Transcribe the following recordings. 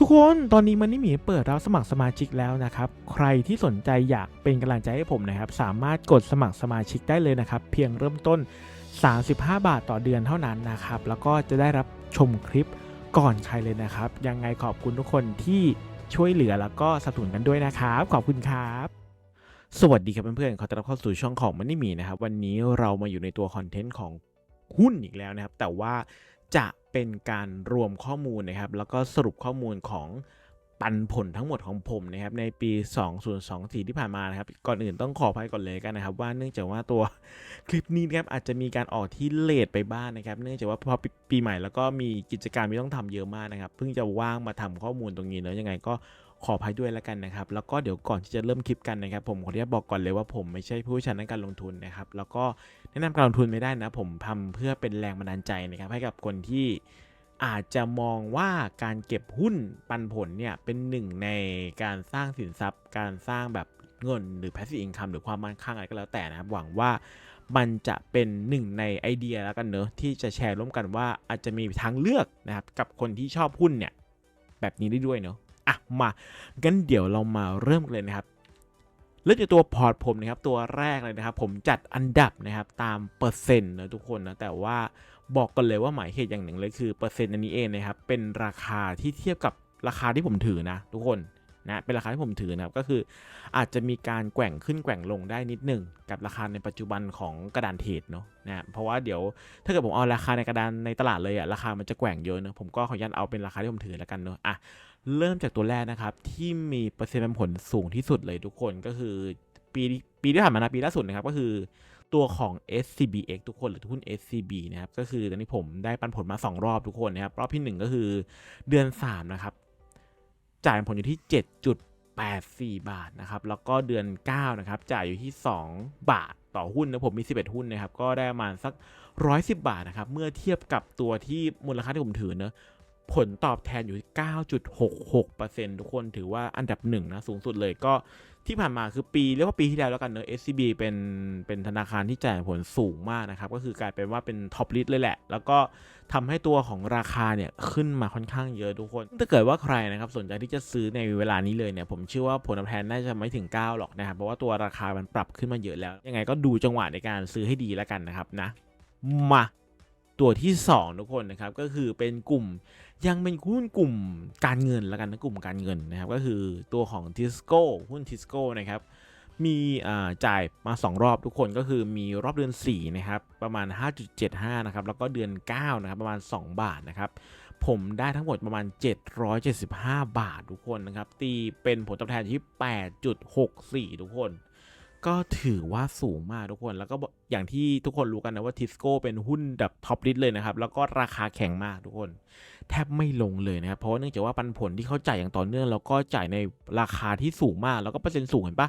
ทุกคนตอนนี้มันนี่หมีเปิดรับสมัครสมาชิกแล้วนะครับ ใครที่สนใจอยากเป็นกำลังใจให้ผมนะครับ สามารถกดสมัครสมาชิกได้เลยนะครับ เพียงเริ่มต้น 35 บาทต่อเดือนเท่านั้นนะครับ แล้วก็จะได้รับชมคลิปก่อนใครเลยนะครับ ยังไงขอบคุณทุกคนที่ช่วยเหลือแล้วก็สนับสนุนกันด้วยนะครับ ขอบคุณครับ สวัสดีครับเพื่อนๆขอต้อนรับเข้าสู่ช่องของมันนี่มีนะครับ วันนี้เรามาอยู่ในตัวคอนเทนต์ของหุ้นอีกแล้วนะครับ แต่ว่า จะเป็นการรวมข้อมูลนะครับ แล้วก็สรุปข้อมูลของปันผลทั้งหมดของผมนะครับในปี 2024 ที่ผ่านมานะครับ ก่อนอื่นต้องขออภัยก่อนเลยกันนะครับ ว่าเนื่องจากว่าตัวคลิปนี้นะครับอาจจะมีการออกที่เลทไปบ้างนะครับ เนื่องจากว่าพอปีใหม่แล้วก็มีกิจกรรมที่ต้องทำเยอะมากนะครับ เพิ่งจะว่างมาทำข้อมูลตรงนี้เนอะยังไงก็ ขออภัยด้วยแล้วกันนะครับ แล้วก็เดี๋ยวก่อนที่จะเริ่มคลิปกันนะครับ ผมขออนุญาตบอกก่อนเลยว่าผมไม่ใช่ผู้เชี่ยวชาญด้านการลงทุนนะครับ แล้วก็แนะนำการลงทุนไม่ได้นะ ผมทำเพื่อเป็นแรงบันดาลใจนะครับ ให้กับคนที่อาจจะมองว่าการเก็บหุ้นปันผลเนี่ยเป็นหนึ่งในการสร้างสินทรัพย์ การสร้างแบบเงินหรือ passive income หรือความมั่นคงอะไรก็แล้วแต่นะครับ หวังว่ามันจะเป็นหนึ่งในไอเดียแล้วกันเนอะที่จะแชร์ร่วมกันว่าอาจจะมีทางเลือกนะครับกับคนที่ชอบหุ้นเนี่ยแบบนี้ได้ด้วยเนอะ อะมางั้นเดี๋ยวเรามาเริ่มกันเลยนะครับเริ่มจากตัวพอร์ตผมนะครับตัวแรกเลยนะครับ ผมจัดอันดับนะครับตามเปอร์เซ็นต์นะทุกคนนะแต่ว่าบอกกันเลยว่าหมายเหตุอย่างหนึ่งเลยคือเปอร์เซ็นต์อันนี้เองนะครับเป็นราคาที่เทียบกับราคาที่ผมถือนะทุกคน นะเป็นราคาที่ผมถือนะครับก็คืออาจจะมีการแกว่งขึ้นแกว่งลงได้นิดหนึ่งกับราคาในปัจจุบันของกระดานเทรดเนาะนะเพราะว่าเดี๋ยวถ้าเกิดผมเอาราคาในกระดานในตลาดเลยอะราคามันจะแกว่งเยอะเนอะผมก็ขออนุญาตเอาเป็นราคาที่ผมถือแล้วกันเนอะอะเริ่มจากตัวแรกนะครับที่มีเปอร์เซ็นต์ผลสูงที่สุดเลยทุกคนก็คือปีปีที่ผ่านมานะปีล่าสุดนะครับก็คือตัวของ SCBX ทุกคนหรือหุ้น SCB นะครับก็คือตอนนี้ผมได้ปันผลมา 2 รอบทุกคนนะครับ รอบที่ 1 ก็คือเดือน 3 นะครับ จ่ายผลอยู่ที่ 7.84 บาทนะครับ แล้วก็เดือน 9 นะครับ จ่ายอยู่ที่ 2 บาทต่อหุ้นนะผมมี 11 หุ้นนะครับ ก็ได้ประมาณสัก 110 บาทนะครับ เมื่อเทียบกับตัวที่มูลค่าที่ผมถือเนอะ ผลตอบแทนอยู่ที่9.66%ทุกคนถือว่าอันดับหนึ่งนะ สูงสุดเลยก็ที่ผ่านมาคือปีเรียกว่าปีที่แล้วแล้วกันเนอะ SCB เป็นเป็นธนาคารที่จ่ายผลสูงมากนะครับ ก็คือกลายเป็นว่าเป็นท็อปลิสเลยแหละ แล้วก็ทำให้ตัวของราคาเนี่ยขึ้นมาค่อนข้างเยอะทุกคน ถ้าเกิดว่าใครนะครับสนใจที่จะซื้อในเวลานี้เลยเนี่ยผมเชื่อว่าผลตอบแทนน่าจะไม่ถึง 9 หรอกนะครับ เพราะว่าตัวราคามันปรับขึ้นมาเยอะแล้ว ยังไงก็ดูจังหวะในการซื้อให้ดีแล้วกันนะครับนะมาตัวที่ 2 ทุกคนนะครับก็คือเป็นกลุ่ม ยังเป็นหุ้นกลุ่มการเงินแล้วกันนะกลุ่มการเงินนะครับก็คือตัวของทิสโก้หุ้นทิสโก้นะครับมีจ่ายมา 2 รอบทุกคนก็คือมีรอบเดือน4นะครับประมาณ 5.75นะครับแล้วก็เดือน9นะครับประมาณ 2 บาทนะครับผมได้ทั้งหมดประมาณ 775 บาททุกคนนะครับ ตีเป็นผลตอบแทนที่ 8.64 ทุกคน ก็ถือว่าสูงมากทุกคน แล้วก็อย่างที่ทุกคนรู้กันนะว่าทิสโก้เป็นหุ้นแบบท็อปลิสเลยนะครับ แล้วก็ราคาแข็งมากทุกคน แทบไม่ลงเลยนะครับเพราะเนื่องจากว่าปันผลที่เขาจ่ายอย่างต่อเนื่องแล้วก็จ่ายในราคาที่สูงมาก แล้วก็เปอร์เซ็นต์สูงเห็นปะ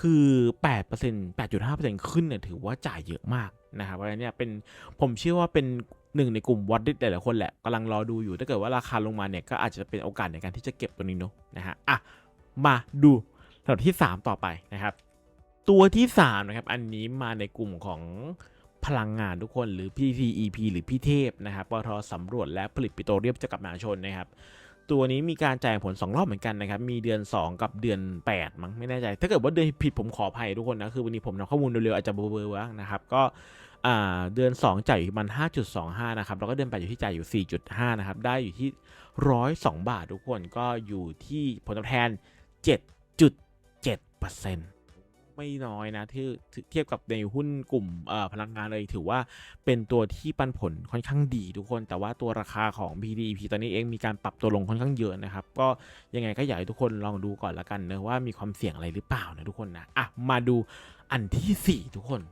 คือ8% 8.5%ขึ้นเนี่ยถือว่าจ่ายเยอะมากนะครับเพราะฉะนั้นเนี่ยเป็นผมเชื่อว่าเป็นหนึ่งในกลุ่มวัดดิสหลายๆคนแหละกำลังรอดูอยู่ถ้าเกิดว่าราคาลงมาเนี่ยก็อาจจะเป็นโอกาสในการที่จะเก็บตัวนี้เนาะนะฮะอะมาดูลำดับที่ 3 ต่อไปนะครับ ตัวที่3นะครับอันนี้มาในกลุ่มของ พลังงานทุกคนหรือ PTEP หรือพี่เทพนะครับปตทสำรวจและผลิตปิโตรเลียมจำกัดมหาชนนะครับตัวนี้มีการจ่ายผล 2 รอบเหมือนกันนะครับ มีเดือน 2 กับเดือน 8 มั้งไม่แน่ใจ ถ้าเกิดว่าเดือนผิดผมขออภัยทุกคนนะ คือวันนี้ผมนำข้อมูลเร็วๆอาจจะเบลอๆบ้างนะครับ ก็เดือน 2 จ่ายอยู่ประมาณ5.25 นะครับ แล้วก็เดือน 8 อยู่ที่จ่ายอยู่ 4.5 นะครับ ได้อยู่ที่ 102 บาททุกคน ก็อยู่ที่ผลตอบแทน 7.7% ไม่น้อยนะที่เทียบกับในหุ้นกลุ่มพลังงานเลยถือว่าเป็นตัวที่ปันผลค่อนข้างดีทุกคน แต่ว่าตัวราคาของ PDP ตอนนี้เองมีการปรับตัวลงค่อนข้างเยอะนะครับ ก็ยังไงก็อยากให้ทุกคนลองดูก่อนละกันเนะว่ามีความเสี่ยงอะไรหรือเปล่านะทุกคนนะอะมาดูอันที่ 4 ทุกคน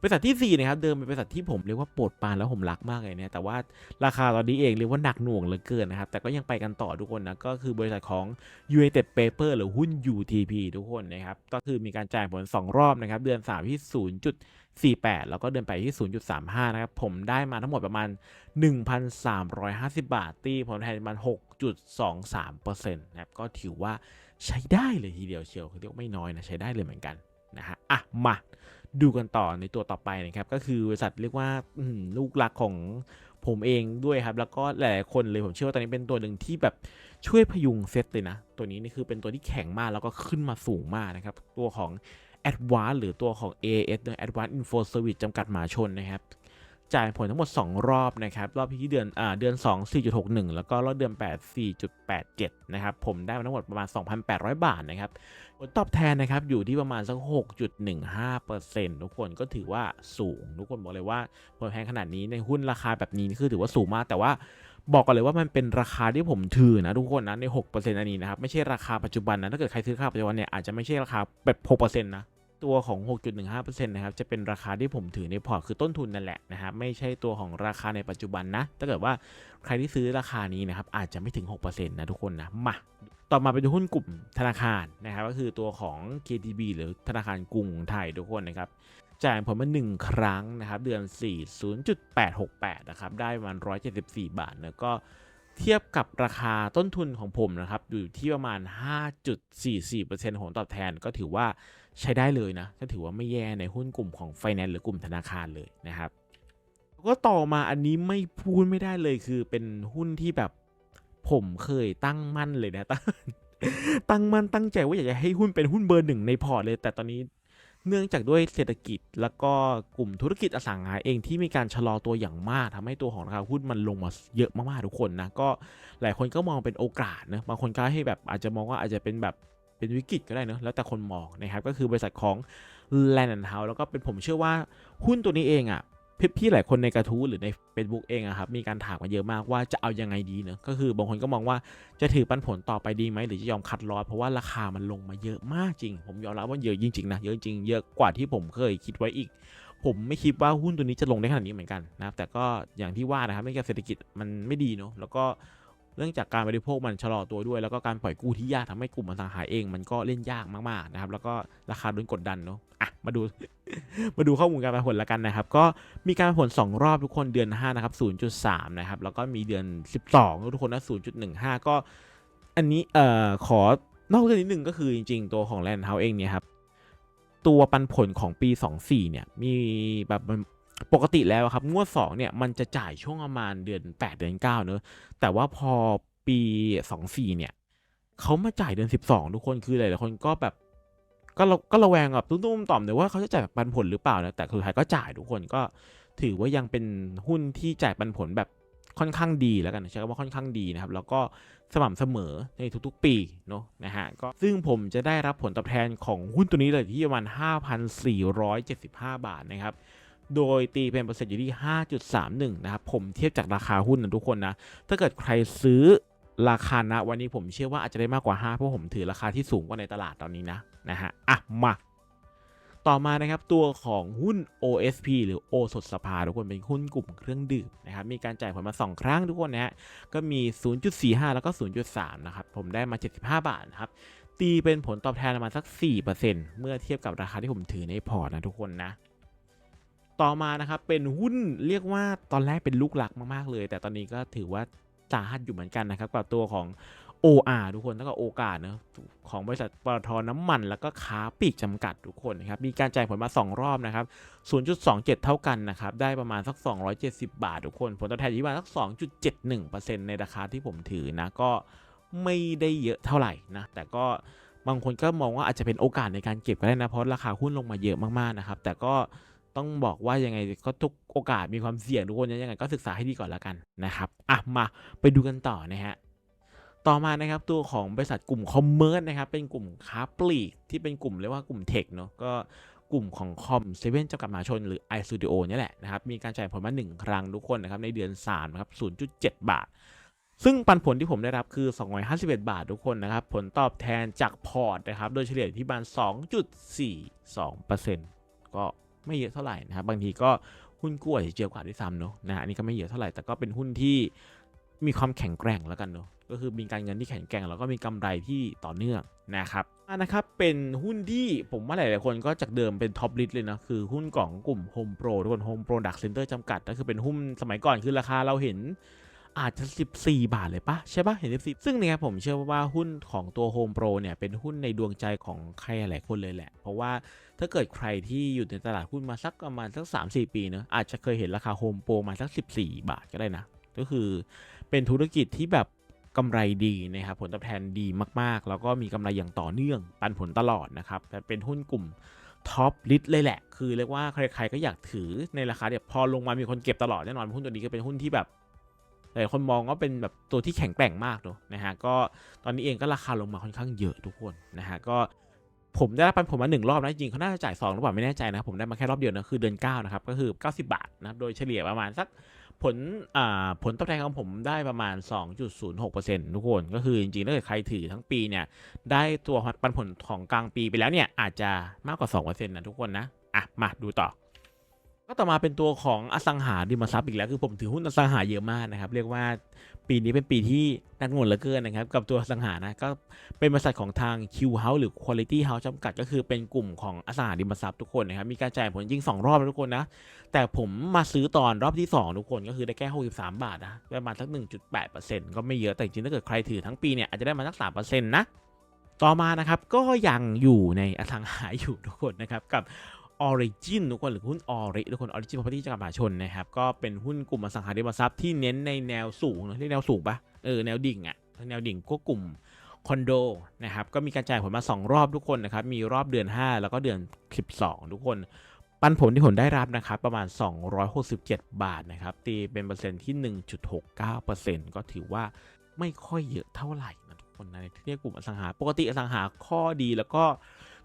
บริษัทที่4นะครับเดิมเป็นบริษัทที่ผมเรียกว่าโปรดปานแล้วผมรักมากเลยเนี่ยแต่ว่าราคาตอนนี้เองเรียกว่าหนักหน่วงเหลือเกินนะครับแต่ก็ยังไปกันต่อทุกคนนะก็คือบริษัทของ United Paper หรือหุ้น UTP ทุกคนนะครับก็คือมีการจ่ายผล 2 รอบนะครับเดือน 3 ที่ 0.48 แล้วก็เดือนไปที่ 0.35 นะครับผมได้มาทั้งหมดประมาณ 1,350 บาท ตีผลแทนประมาณ 6.23%นะครับก็ถือว่าใช้ได้เลยทีเดียวเชียวคือเรียกไม่น้อยนะใช้ได้เลยเหมือนกันนะฮะอะมา ดูกันต่อในตัวต่อไปนะครับ ก็คือบริษัทเรียกว่าลูกหลักของผมเองด้วยครับ แล้วก็หลายๆคนเลยผมเชื่อว่าตอนนี้เป็นตัวหนึ่งที่แบบช่วยพยุงเซตเลยนะ ตัวนี้นี่คือเป็นตัวที่แข็งมากแล้วก็ขึ้นมาสูงมากนะครับ ตัวของ a d v a n c e หรือตัวของ AS เนี่ย Advanced Info Service จำกัดมหาชนนะครับ จ่ายผลทั้งหมด 2 รอบนะครับรอบที่เดือนอ่าเดือน 2 4.61 แล้วก็รอบเดือน 8 4.87 นะครับผมได้มาทั้งหมดประมาณ 2,800 บาทนะครับผลตอบแทนนะครับอยู่ที่ประมาณสัก 6.15%ทุกคนก็ถือว่าสูง ทุกคนบอกเลยว่าผลแพงขนาดนี้ในหุ้นราคาแบบนี้คือถือว่าสูงมากแต่ว่าบอกก่อนเลยว่ามันเป็นราคาที่ผมถือนะทุกคนนะใน 6%อันนี้นะครับไม่ใช่ราคาปัจจุบันนะถ้าเกิดใครซื้อราคาปัจจุบันเนี่ยอาจจะไม่ใช่ราคาแบบ6%นะ ตัวของ 6.15%นะครับจะเป็นราคาที่ผมถือในพอร์ตคือต้นทุนนั่นแหละนะครับไม่ใช่ตัวของราคาในปัจจุบันนะถ้าเกิดว่าใครที่ซื้อราคานี้นะครับอาจจะไม่ถึง 6%นะทุกคนนะมาต่อมาเป็นหุ้นกลุ่มธนาคารนะครับก็คือตัวของ KTB หรือธนาคารกรุงไทยทุกคนนะครับจ่ายผลมา 1 ครั้งนะครับเดือน 4 0.868 นะครับได้ประมาณ174 บาทแล้วก็ เทียบกับราคาต้นทุนของผมนะครับ อยู่ที่ประมาณ 5.44%ของตอบแทนก็ถือว่าใช้ได้เลยนะก็ถือว่าไม่แย่ในหุ้นกลุ่มของ Finance หรือกลุ่มธนาคารเลยนะครับก็ต่อมาอันนี้ไม่พูดไม่ได้เลยคือเป็นหุ้นที่แบบผมเคยตั้งมั่นเลยนะตั้งตั้งมั่นตั้งใจว่าอยากจะให้หุ้นเป็นหุ้นเบอร์หนึ่งในพอร์ตเลย แต่ตอนนี้ เนื่องจากด้วยเศรษฐกิจ แล้วก็กลุ่มธุรกิจอสังหาเองที่มีการชะลอตัวอย่างมากทำให้ตัวของราคาหุ้นมันลงมาเยอะมากๆทุกคนนะก็หลายคนก็มองเป็นโอกาสนะบางคนก็ให้แบบอาจจะมองว่าอาจจะเป็นแบบเป็นวิกฤตก็ได้เนอะแล้วแต่คนมองนะครับก็คือบริษัทของ Land and House แล้วก็เป็นผมเชื่อว่าหุ้นตัวนี้เองอะ พี่หลายคนในกระทู้หรือใน Facebook เองอะครับมีการถามกันเยอะมากว่าจะเอายังไงดีเนอะก็คือบางคนก็มองว่าจะถือปันผลต่อไปดีไหมหรือจะยอมคัดลอสเพราะว่าราคามันลงมาเยอะมากจริง ผมยอมรับว่าเยอะจริงๆนะเยอะจริงเยอะกว่าที่ผมเคยคิดไว้อีก ผมไม่คิดว่าหุ้นตัวนี้จะลงได้ขนาดนี้เหมือนกันนะครับแต่ก็อย่างที่ว่านะครับเนื่องจากเศรษฐกิจมันไม่ดีเนาะแล้วก็ เนื่องจากการบริโภคมันชะลอตัวด้วย แล้วก็การปล่อยกู้ที่ยากทำให้กลุ่มอสังหาเอง มันก็เล่นยากมากๆนะครับแล้วก็ราคาโดนกดดันเนาะอะมาดูมาดูข้อมูลการปันผลแล้วกันนะครับ ก็มีการปันผล 2 รอบทุกคนเดือน 5 นะครับ 0.3 นะครับ แล้วก็มีเดือน 12 ทุกคนนะ0.15 ก็ อันนี้เอ่อขอนอกเรื่องนิดนึงก็คือจริง ๆ ตัวของแลนด์เฮาเองเนี่ยครับ ตัวปันผลของปี 24 เนี่ย มีแบบ ปกติแล้วครับงวด2เนี่ยมันจะจ่ายช่วงประมาณเดือน 8 เดือน 9 เนอะแต่ว่าพอปี 24 เนี่ยเขามาจ่ายเดือน 12 ทุกคนคือหลายๆคนก็แบบก็ระก็ระแวงแบบตุ้มๆต่อมเลยว่าเขาจะจ่ายปันผลหรือเปล่านะแต่คือใครก็จ่ายทุกคนก็ถือว่ายังเป็นหุ้นที่จ่ายปันผลแบบค่อนข้างดีแล้วกันใช้คำว่าค่อนข้างดีนะครับ แล้วก็สม่ำเสมอในทุกๆ ปีเนาะนะฮะก็ซึ่งผมจะได้รับผลตอบแทนของหุ้นตัวนี้เลยที่ประมาณ 5,475 บาทนะครับ โดยตีเป็นเปอร์เซ็นต์อยู่ที่ 5.31 นะครับ ผมเทียบจากราคาหุ้นนะทุกคนนะ ถ้าเกิดใครซื้อราคานะวันนี้ผมเชื่อว่าอาจจะได้มากกว่า 5 เพราะผมถือราคาที่สูงกว่าในตลาดตอนนี้นะนะฮะอะมาต่อมานะครับตัวของหุ้น OSP หรือโอสถสภาทุกคนเป็นหุ้นกลุ่มเครื่องดื่มนะครับมีการจ่ายผลมา 2 ครั้งทุกคนนะฮะก็มี 0.45 แล้วก็ 0.3 นะครับ ผมได้มา 75 บาทนะครับตีเป็นผลตอบแทนประมาณสัก 4%เมื่อเทียบกับราคาที่ผมถือในพอร์ตนะทุกคนนะ ต่อมานะครับเป็นหุ้นเรียกว่าตอนแรกเป็นลูกหลักมากๆเลย แต่ตอนนี้ก็ถือว่าสาหัสอยู่เหมือนกันนะครับกับตัวของ OR ทุกคนแล้วก็โอกาสนะของบริษัทปตทน้ำมัน แล้วก็ค้าปลีกจำกัดทุกคนนะครับมีการจ่ายผลมา 2 รอบนะครับ 0.27 เท่ากันนะครับ ได้ประมาณสัก 270 บาททุกคน ผลตอบแทนอยู่ประมาณสัก 2.71%ในราคาที่ผมถือนะก็ไม่ได้เยอะเท่าไหร่นะ แต่ก็บางคนก็มองว่าอาจจะเป็นโอกาสในการเก็บก็ได้นะ เพราะราคาหุ้นลงมาเยอะมากๆนะครับ แต่ก็ ต้องบอกว่ายังไงก็ทุกโอกาสมีความเสี่ยงทุกคนยังไงก็ศึกษาให้ดีก่อนแล้วกันนะครับอะมาไปดูกันต่อนะฮะต่อมานะครับตัวของบริษัทกลุ่มคอมเมอร์สนะครับเป็นกลุ่มค้าปลีกที่เป็นกลุ่มเรียกว่ากลุ่มเทคเนาะก็กลุ่มของคอมเซเว่นจำกัดมหาชนหรือ iStudio นี่แหละนะครับมีการจ่ายผลมา 1 ครั้งทุกคนนะครับในเดือน3นะครับ0.7 บาท ซึ่งปันผลที่ผมได้รับคือ 251 บาททุกคนนะครับผลตอบแทนจากพอร์ตนะครับโดยเฉลี่ยที่ประมาณ2.42%ก็ ไม่เยอะเท่าไหร่นะครับบางทีก็หุ้นกู้อาจจะเจียวกว่าด้วยซ้ำเนาะนะฮะอันนี้ก็ไม่เยอะเท่าไหร่แต่ก็เป็นหุ้นที่มีความแข็งแกร่งแล้วกันเนาะก็คือมีการเงินที่แข็งแกร่งแล้วก็มีกำไรที่ต่อเนื่องนะครับนะครับเป็นหุ้นที่ผมว่าหลาย ๆ คนก็จากเดิมเป็นท็อปลิสต์เลยนะคือหุ้นของกลุ่ม Home Pro ทุกคน Home Product Center จำกัดก็คือเป็นหุ้นสมัยก่อนคือราคาเราเห็น อาจจะ 14 บาทเลยปะใช่ปะเห็น14ซึ่งเนี่ยผมเชื่อว่าหุ้นของตัว Home Pro เนี่ยเป็นหุ้นในดวงใจของใครหลายคนเลยแหละ เพราะว่าถ้าเกิดใครที่อยู่ในตลาดหุ้นมาสักประมาณสัก 3-4 ปีเนอะอาจจะเคยเห็นราคา Home Pro มาสัก 14 บาทก็ได้นะ ก็คือเป็นธุรกิจที่แบบกำไรดีนะครับผลตอบแทนดีมากๆ แล้วก็มีกำไรอย่างต่อเนื่องปันผลตลอดนะครับแต่เป็นหุ้นกลุ่มท็อปลิสเลยแหละ คือเรียกว่าใครๆก็อยากถือในราคาเนี่ยพอลงมามีคนเก็บตลอดแน่นอนหุ้นตัวนี้ก็เป็นหุ้นที่แบบ หลายคนมองว่าเป็นแบบตัวที่แข็งแกร่งมากเนอะนะฮะก็ตอนนี้เองก็ราคาลงมาค่อนข้างเยอะทุกคนนะฮะก็ผมได้รับปันผลมาหนึ่งรอบนะจริงเขาน่าจะจ่ายสองหรือเปล่าไม่แน่ใจนะผมได้มาแค่รอบเดียวนะคือเดือนเก้านะครับก็คือ 90 บาทนะโดยเฉลี่ยประมาณสักผลอ่าผลตอบแทนของผมได้ประมาณ 2.06%ทุกคน ก็คือจริงๆถ้าเกิดใครถือทั้งปีเนี่ย ได้ตัวปันผลของกลางปีไปแล้วเนี่ย อาจจะมากกว่า 2%นะทุกคนนะ อะ มาดูต่อ ก็ต่อมาเป็นตัวของอสังหาริมทรัพย์อีกแล้วคือผมถือหุ้นอสังหาเยอะมากนะครับ เรียกว่าปีนี้เป็นปีที่นักเงนเหลือเกินนะครับ กับตัวอสังหานะก็เป็นบริษัทของทาง Q House หรือ Quality House จำกัด ก็คือเป็นกลุ่มของอสังหาริมทรัพย์ทุกคนนะครับ มีการจ่ายผลยิง 2 รอบทุกคนนะ แต่ผมมาซื้อตอนรอบที่ 2 ทุกคนก็คือได้แค่63 บาทนะได้มาณสัก 1.8%ก็ไม่เยอะแต่จริงถ้าเกิดใครถือทั้งปีเนี่ยอาจจะได้มาสัก3%นะต่อมานะครับก็ยังอยู่ในอสังหาอยู่ทุกคนนะครับกับ Origin ทุกคนหรือหุ้น Ori ทุกคน Origin Property จำกัดมหาชนนะครับ ก็เป็นหุ้นกลุ่มอสังหาริมทรัพย์ที่เน้นในแนวสูงเนอะเรียกแนวสูงปะเออแนวดิ่งอะแนวดิ่งก็กลุ่มคอนโดนะครับก็มีการจ่ายผลมา 2 รอบทุกคนนะครับมีรอบเดือน 5 แล้วก็เดือน 12 ทุกคน ปันผลที่ผมได้รับนะครับประมาณ 267 บาทนะครับตีเป็นเปอร์เซ็นต์ที่ 1.69%ก็ถือว่าไม่ค่อยเยอะเท่าไหร่นะทุกคนนะในที่เรียกกลุ่มอสังหาปกติอสังหาข้อดีแล้วก็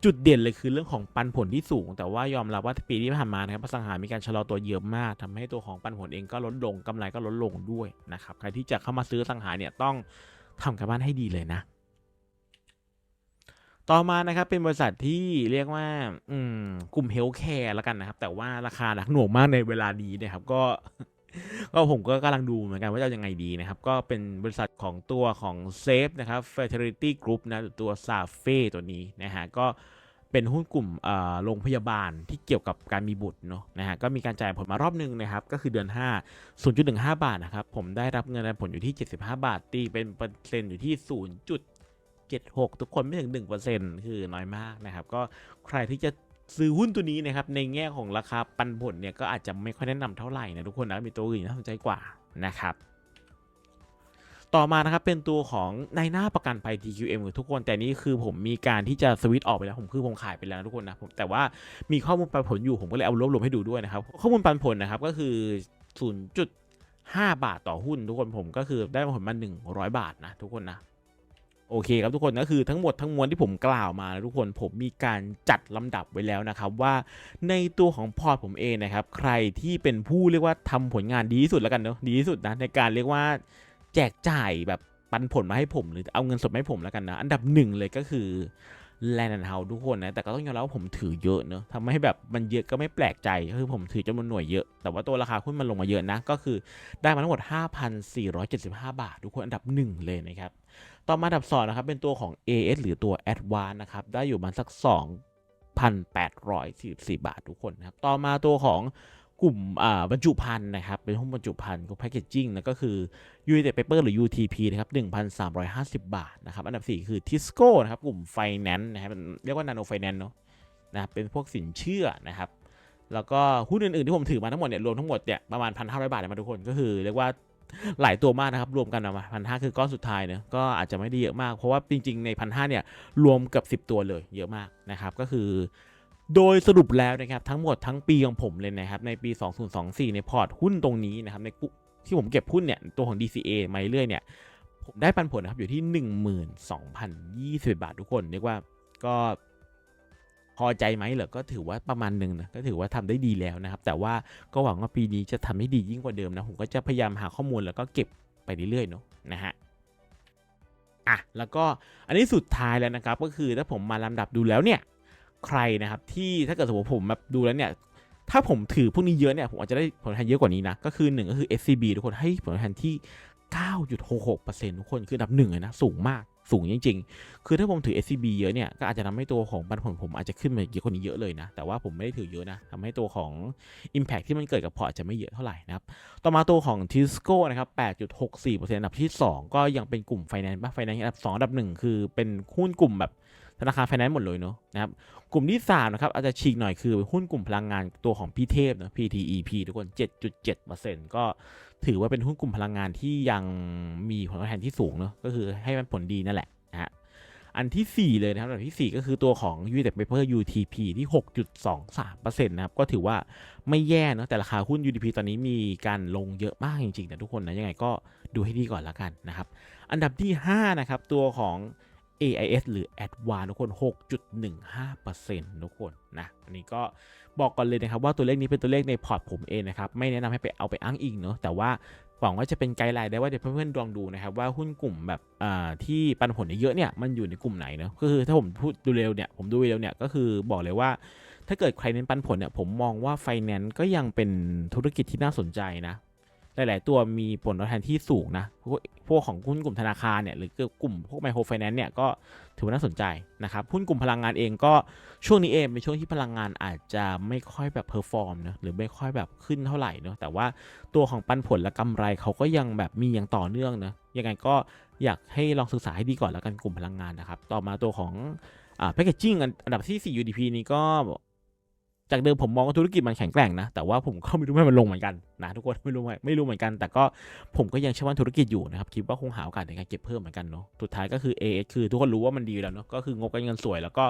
จุดเด่นเลยคือเรื่องของปันผลที่สูง แต่ว่ายอมรับว่าปีที่ผ่านมานะครับอสังหามีการชะลอตัวเยอะมากทำให้ตัวของปันผลเองก็ลดลงกำไรก็ลดลงด้วยนะครับใครที่จะเข้ามาซื้ออสังหาเนี่ยต้องทำการบ้านให้ดีเลยนะ ต่อมานะครับเป็นบริษัทที่เรียกว่า อืมกลุ่มเฮลท์แคร์แล้วกันนะครับ แต่ว่าราคาหนักหน่วงมากในเวลานี้นะครับ ก็ก็ผมก็กำลังดูเหมือนกันว่าจะยังไงดีนะครับ ก็เป็นบริษัทของตัวของเซฟนะครับ Fertility Group นะตัวซาเฟ่ตัวนี้นะฮะก็ เป็นหุ้นกลุ่มโรงพยาบาลที่เกี่ยวกับการมีบุตรเนาะนะฮะก็มีการจ่ายผลมารอบหนึงนะครับก็คือเดือน 5 0.15 บาทนะครับผมได้รับเงินปันผลอยู่ที่ 75 บาท ตีเป็นเปอร์เซ็นต์อยู่ที่ 0.76 ทุกคนไม่ถึง 1%คือน้อยมากนะครับ ก็ใครที่จะซื้อหุ้นตัวนี้นะครับในแง่ของราคาปันผลเนี่ยก็อาจจะไม่ค่อยแนะนำเท่าไหร่นะทุกคนนะมีตัวอื่นน่าสนใจกว่านะครับ ต่อมานะครับเป็นตัวของในหน้าประกันภัย TQM ทุกคนแต่นี่คือผมมีการที่จะสวิตช์ออกไปแล้วผมคือผมขายไปแล้วทุกคนนะผมแต่ว่ามีข้อมูลปันผลอยู่ผมก็เลยเอารวบรวมให้ดูด้วยนะครับ ข้อมูลปันผลนะครับก็คือ0.5 บาทต่อหุ้น ทุกคนผมก็คือได้ผลมา 100 บาทนะทุกคนนะโอเคครับทุกคนก็คือทั้งหมดทั้งมวลที่ผมกล่าวมานะทุกคนผมมีการจัดลำดับไว้แล้วนะครับว่าในตัวของพอร์ตผมเองนะครับ ใครที่เป็นผู้เรียกว่าทำผลงานดีที่สุดแล้วกันเนาะดีที่สุดนะในการเรียกว่า แจกจ่ายแบบปันผลมาให้ผมหรือเอาเงินสดมาให้ผมแล้วกันนะ อันดับหนึ่งเลยก็คือแลนด์เฮาทุกคนนะ แต่ก็ต้องยอมรับว่าผมถือเยอะเนอะทำให้แบบมันเยอะก็ไม่แปลกใจคือผมถือจำนวนหน่วยเยอะ แต่ว่าตัวราคาหุ้นมันลงมาเยอะนะ ก็คือได้มาทั้งหมด 5,475 บาท ทุกคนอันดับหนึ่งเลยนะครับ ต่อมาอันดับสองนะครับ เป็นตัวของ AS หรือตัว Advance นะครับ ได้อยู่ประมาสัก 2,844 บาททุกคนนะครับ ต่อมาตัวของ กลุ่มบรรจุภัณฑ์นะครับ เป็นหุ้นบรรจุภัณฑ์กับแพคเกจจิ้งนะก็คือ United Paper หรือ UTP นะครับ 1,350 บาทนะครับ อันดับ 4 คือ Tisco นะครับ กลุ่ม Finance นะครับ เรียกว่า Nano Finance เนาะนะครับเป็นพวกสินเชื่อนะครับ แล้วก็หุ้นอื่น ๆ ที่ผมถือมาทั้งหมดเนี่ย รวมทั้งหมดเนี่ยประมาณ 1,500 บาทเลยมาทุกคน ก็คือเรียกว่าหลายตัวมากนะครับ รวมกันมาพันห้าคือก้อนสุดท้ายเนะก็อาจจะไม่ได้เยอะมาก เพราะว่าจริง ๆ ในพันห้าเนี่ยรวมเกับ 10 ตัวเลยเยอะมากนะครับ ก็คือ โดยสรุปแล้วนะครับทั้งหมดทั้งปีของผมเลยนะครับในปี 2024 ในพอร์ตหุ้นตรงนี้นะครับในที่ผมเก็บหุ้นเนี่ยตัวของ DCA มาเรื่อยเนี่ยผมได้ปันผลนะครับอยู่ที่ 12,020 บาททุกคนเรียกว่าก็พอใจไหมเหรอก็ถือว่าประมาณหนึ่งนะก็ถือว่าทำได้ดีแล้วนะครับ แต่ว่าก็หวังว่าปีนี้จะทำให้ดียิ่งกว่าเดิมนะผมก็จะพยายามหาข้อมูลแล้วก็เก็บไปเรื่อยๆเนาะนะฮะอะแล้วก็อันนี้สุดท้ายแล้วนะครับ ก็คือถ้าผมมาลำดับดูแล้วเนี่ย ใครนะครับที่ถ้าเกิดสมมติผมแบบดูแล้วเนี่ยถ้าผมถือพวกนี้เยอะเนี่ยผมอาจจะได้ผลตอบแทนเยอะกว่านี้นะก็คือหนึ่งก็คือ SCB ทุกคนให้ผลตอบแทนที่ 9.66%ทุกคนคืออันดับหนึ่งเลยนะสูงมากสูงจริง ๆ คือถ้าผมถือ SCB เยอะเนี่ยก็อาจจะทำให้ตัวของปันผลผมอาจจะขึ้นมาเยอะกว่านี้เยอะเลยนะ แต่ว่าผมไม่ได้ถือเยอะนะทำให้ตัวของ Impact ที่มันเกิดกับพออาจจะไม่เยอะเท่าไหร่นะครับ ต่อมาตัวของ Tisco นะครับ 8.64%อันดับที่ 2 ก็ยังเป็นกลุ่ม Finance ป่ะ Finance อันดับ 2 อันดับ 1 คือเป็นหุ้นกลุ่มแบบ ธนาคารไฟแนนซ์หมดเลยเนาะนะครับกลุ่มที่3นะครับอาจจะฉีกหน่อยคือหุ้นกลุ่มพลังงานตัวของพี่เทพนะ PTEP ทุกคน 7.7%ก็ถือว่าเป็นหุ้นกลุ่มพลังงานที่ยังมีผลตอบแทนที่สูงเนาะก็คือให้มันผลดีนั่นแหละนะฮะอันทีสี่4 เลยนะครับอันที่ 4 ก็คือตัวของ United Paper UTP ที่ 6.23%นะครับก็ถือว่าไม่แย่เนาะแต่ราคาหุ้น UTP ตอนนี้มีการลงเยอะมากจริงๆนะทุกคนนะยังไงก็ดูให้ดีก่อนละกันนะครับ อันดับที่ 5 นะครับ ตัวของ AIS หรือ Advance ทุกคน 6.15%ทุกคนนะอันนี้ก็บอกก่อนเลยนะครับว่าตัวเลขนี้เป็นตัวเลขในพอร์ตผมเองนะครับ ไม่แนะนำให้ไปเอาไปอ้างอิงเนาะแต่ว่าหวังว่าจะเป็นไกด์ไลน์ได้ว่าเดี๋ยวเพื่อนๆลองดูนะครับว่าหุ้นกลุ่มแบบที่ปันผลเยอะเนี่ยมันอยู่ในกลุ่มไหนเนาะก็คือถ้าผมพูดดูเร็วเนี่ยผมดูเร็วเนี่ยก็คือบอกเลยว่า ถ้าเกิดใครเน้นปันผลเนี่ยผมมองว่าไฟแนนซ์ก็ยังเป็นธุรกิจที่น่าสนใจนะ หลาย ๆ ตัวมีผลตอบแทนที่สูงนะพวกพวกของหุ้นกลุ่มธนาคารเนี่ยหรือกลุ่มพวกไมโครไฟแนนซ์เนี่ยก็ถือว่าน่าสนใจนะครับหุ้นกลุ่มพลังงานเองก็ช่วงนี้เองเป็นช่วงที่พลังงานอาจจะไม่ค่อยแบบเพอร์ฟอร์มนะหรือไม่ค่อยแบบขึ้นเท่าไหร่เนอะแต่ว่าตัวของปันผลและกำไรเขาก็ยังแบบมีอย่างต่อเนื่องนะยังไงก็อยากให้ลองศึกษาให้ดีก่อนแล้วกันกลุ่มพลังงานนะครับต่อมาตัวของอ่าแพคเกจจิ้งอันดับที่ 4 UDP นี้ก็ จากเดิมผมมองว่าธุรกิจมันแข็งแกร่งนะ แต่ว่าผมก็ไม่รู้ให้มันลงเหมือนกันนะทุกคนไม่รู้ไม่รู้เหมือนกัน แต่ก็ผมก็ยังเชื่อมั่นธุรกิจอยู่นะครับ คิดว่าคงหาโอกาสในการเก็บเพิ่มเหมือนกันเนาะ สุดท้ายก็คือ AS คือทุกคนรู้ว่ามันดีแล้วเนาะ ก็คืองบการเงินสวย แล้วก็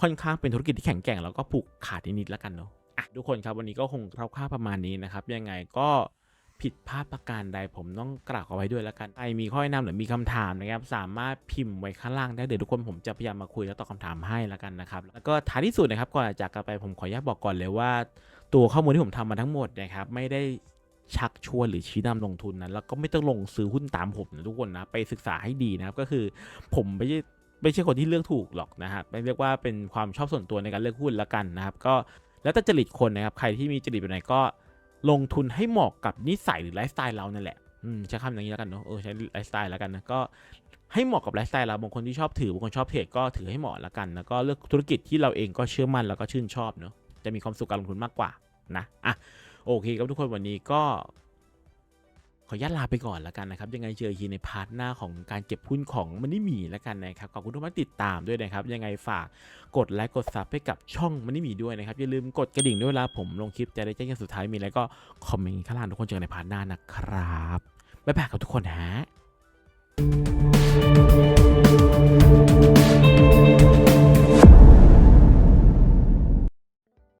ค่อนข้างเป็นธุรกิจที่แข็งแกร่งแล้วก็ผูกขาดนิดๆแล้วกันเนาะ อะทุกคนครับวันนี้ก็คงคร่าวๆประมาณนี้นะครับ ยังไงก็ ผิดพลาดประการใดผมต้องกล่าวเอาไว้ด้วยแล้วกันใครมีข้อแนะนำหรือมีคำถามนะครับ สามารถพิมพ์ไว้ข้างล่างได้เดี๋ยวทุกคนผมจะพยายามมาคุยแล้วตอบคำถามให้แล้วกันนะครับ แล้วก็ท้ายที่สุดนะครับก่อนจากกันไปผมขออนุญาตบอกก่อนเลยว่า ตัวข้อมูลที่ผมทำมาทั้งหมดนะครับไม่ได้ชักชวนหรือชี้นำลงทุนนะแล้วก็ไม่ต้องลงซื้อหุ้นตามผมนะทุกคนนะไปศึกษาให้ดีนะครับก็คือผมไม่ใช่ไม่ใช่คนที่เลือกถูกหรอกนะฮะไม่เรียกว่าเป็นความชอบส่วนตัวในการเลือกหุ้นแล้วกันนะครับ ก็แล้วแต่จริตคนนะครับใครที่มีจริตแบบไหนก็ ลงทุนให้เหมาะกับนิสัยหรือไลฟ์สไตล์เรานั่นแหละอืมใช้คำอย่างนี้แล้วกันเนาะเออใช้ไลฟ์สไตล์แล้วกันนะก็ให้เหมาะกับไลฟ์สไตล์เราบางคนที่ชอบถือบางคนชอบเทรดก็ถือให้เหมาะแล้วกันแล้วก็เลือกธุรกิจที่เราเองก็เชื่อมั่นแล้วก็ชื่นชอบเนาะจะมีความสุขการลงทุนมากกว่านะอะโอเคครับทุกคนวันนี้ก็ ขออนุญาตลาไปก่อนแล้วกันนะครับ ยังไงเจอทีในพาร์ทหน้าของการเก็บหุ้นของมันนี่มีแล้วกันนะครับ ขอบคุณทุกท่านติดตามด้วยนะครับ ยังไงฝากกดไลค์กดซับให้กับช่องมันนี่มีด้วยนะครับ อย่าลืมกดกระดิ่งด้วยเวลาผมลงคลิปจะได้แจ้งในสุดท้ายมีอะไรก็คอมเมนต์ข้างล่างทุกคนเจอกันในพาร์ทหน้านะครับบ๊ายบายครับทุกคนฮะ